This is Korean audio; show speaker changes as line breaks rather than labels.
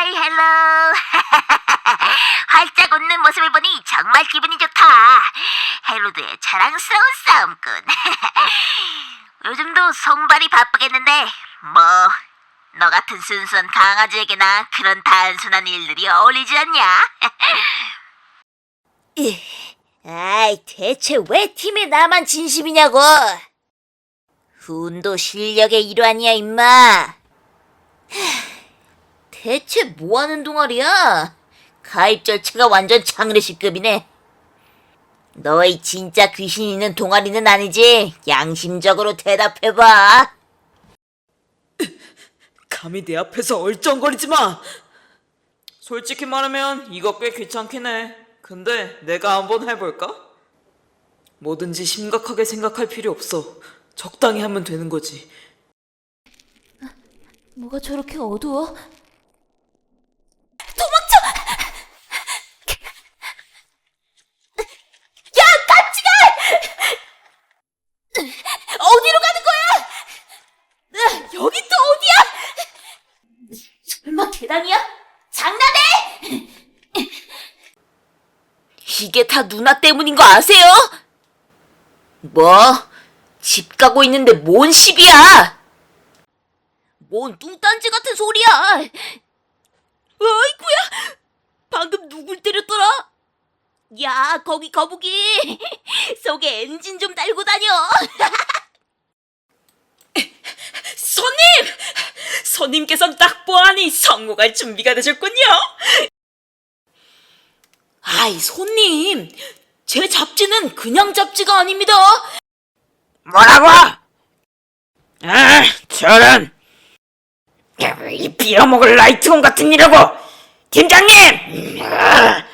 하이 헬로 활짝 웃는 모습을 보니 정말 기분이 좋다. 헬로드의 자랑스러운 싸움꾼. 요즘도 손발이 바쁘겠는데 뭐 너 같은 순수한 강아지에게나 그런 단순한 일들이 어울리지 않냐? 아이 대체 왜 팀에 나만 진심이냐고? 운도 실력의 일환이야 임마 대체 뭐하는 동아리야? 가입 절차가 완전 장례식급이네. 너의 진짜 귀신 있는 동아리는 아니지? 양심적으로 대답해봐.
감히 내 앞에서 얼쩡거리지 마! 솔직히 말하면 이거 꽤 귀찮긴 해. 근데 내가 한번 해볼까? 뭐든지 심각하게 생각할 필요 없어. 적당히 하면 되는 거지.
뭐가 저렇게 어두워? 도망쳐! 야, 같이 가! 어디로 가는 거야? 여기 또 어디야? 설마 계단이야? 장난해? 이게 다 누나 때문인 거 아세요? 뭐? 집 가고 있는데 뭔 시비야? 뭔 뚱딴지 같은 소리야? 아이쿠야! 방금 누굴 때렸더라? 야, 거기 거북이! 속에 엔진 좀 달고 다녀!
손님! 손님께서 딱 보아하니 성공할 준비가 되셨군요.
아이, 손님! 제 잡지는 그냥 잡지가 아닙니다!
뭐라고? 아, 저런 이 빌어먹을 라이트홈 같은 이라고 팀장님! 아,